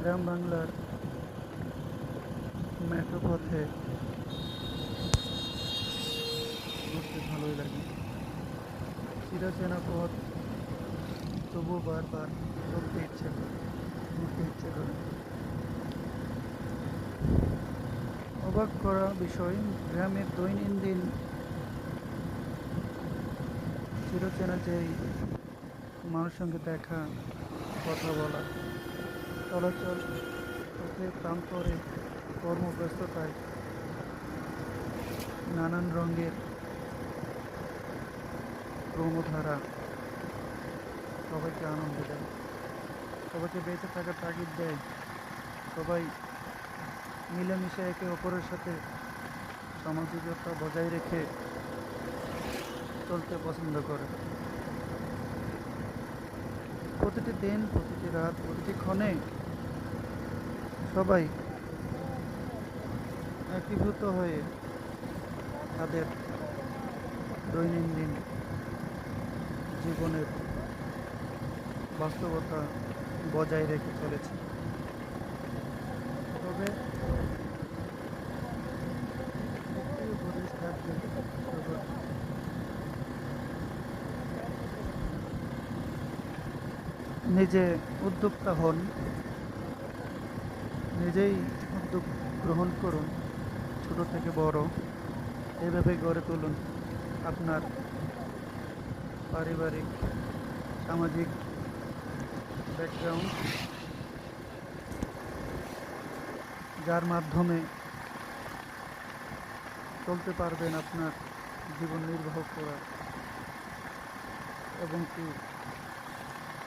গ্রাম বাংলার মেঠো পথে ঘুরতে ভালোই লাগে। চিরাচেনা পথ তবুও বারবার চলতে ইচ্ছে করে, ঘুরতে ইচ্ছে করে। অবাক করা বিষয় গ্রামের দৈনন্দিন চিরচেনা যেই মানুষের সঙ্গে দেখা, কথা বলা, চলাচল পথে প্রান্তরে কর্মব্যস্ততায় নানান রঙের ক্রমধারা সবাইকে আনন্দ দেয়। সবাইকে বেঁচে থাকার তাগিদ দেয়। সবাই মিলেমিশে একে অপরের সাথে সামাজিকতা বজায় রেখে চলতে পছন্দ করে। প্রতিটি দিন, প্রতিটি রাত, প্রতিটি ক্ষণে সবাই একীভূত হয়ে তাদের দৈনন্দিন জীবনের বাস্তবতা বজায় রেখে চলেছে। তবে একটি উপদেশ থাকবে সবার নিজে উদ্যোক্তা হন, নিজেই উদ্যোগ গ্রহণ করুন, ছোট থেকে বড় এইভাবে গড়ে তুলুন আপনার পারিবারিক, সামাজিক ব্যাকগ্রাউন্ড যার মাধ্যমে চলতে পারবেন আপনার জীবন নির্বাহ করা এবং কি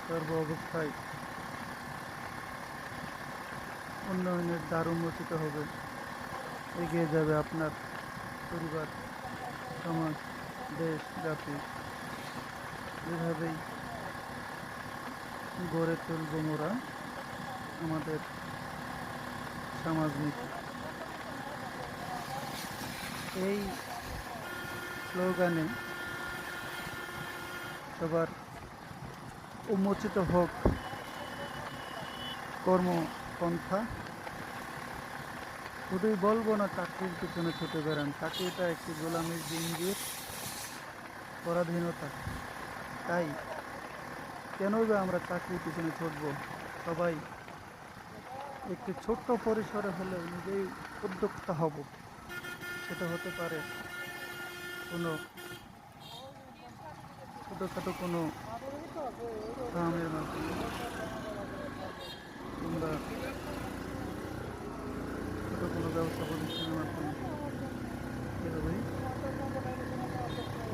সর্ব অবস্থায় উন্নয়নের দ্বার উন্মোচিত হবে। এগিয়ে যাবে আপনার পরিবার, সমাজ, দেশ, জাতি। এভাবেই গড়ে তুলব মোরা আমাদের সমাজনীতি। এই স্লোগানে সবার উন্মোচিত হোক। কর্মপন্থা। শুধুই বলব না, চাকরির পিছনে ছুটে বেড়ান। চাকরিটা একটি গোলামীর জিঞ্জির পরাধীনতা। তাই কেনই বা আমরা চাকরির পিছনে ছুটব? সবাই একটি ছোট্ট পরিসরে হলেও নিজেই উদ্যোক্তা হব। সেটা হতে পারে কোনো ছোটোখাটো কোনো ফার্মের মাধ্যমে ছোটো কোনো ব্যবসা প্রতিষ্ঠানের মাধ্যমে এভাবেই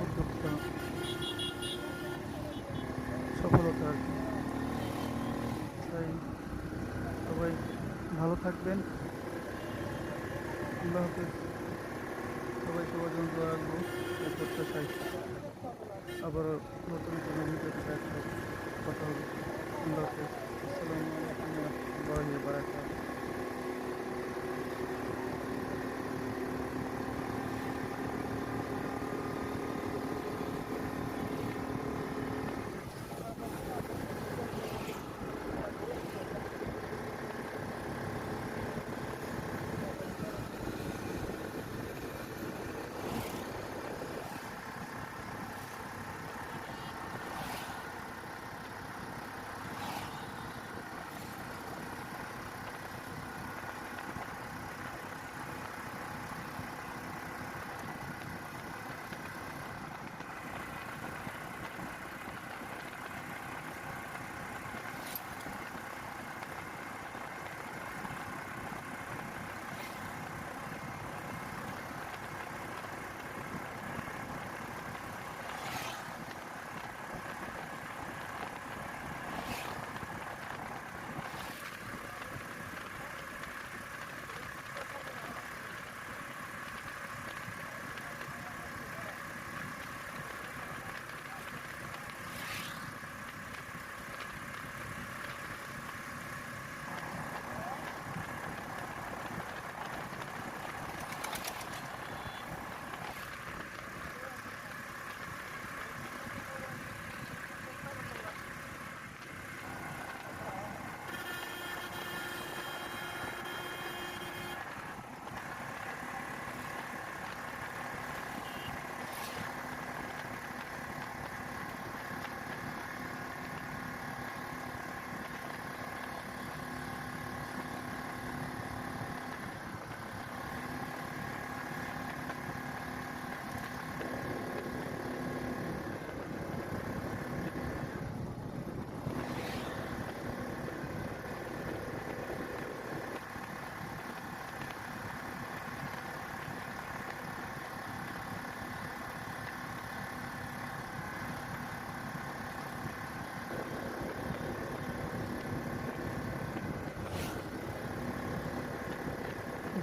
উদ্যোক্তা সফলতা আর তাই সবাই ভালো থাকবেন। আল্লাহ হাফেজ। সবাই সবার জন্য দোয়া রাখব প্রত্যাশায়। আবারও নতুন কোনো ভিডিওতে দেখা কথা হবে। আসসালামু আলাইকুম। রহমতুল্লাহি বারাকাতুহু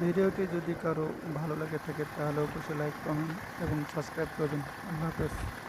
ভিডিওটি যদি কারও ভালো লাগে থাকে, তাহলে অবশ্যই লাইক কমেন্ট এবং সাবস্ক্রাইব করবেন। আল্লাহ হাফেজ।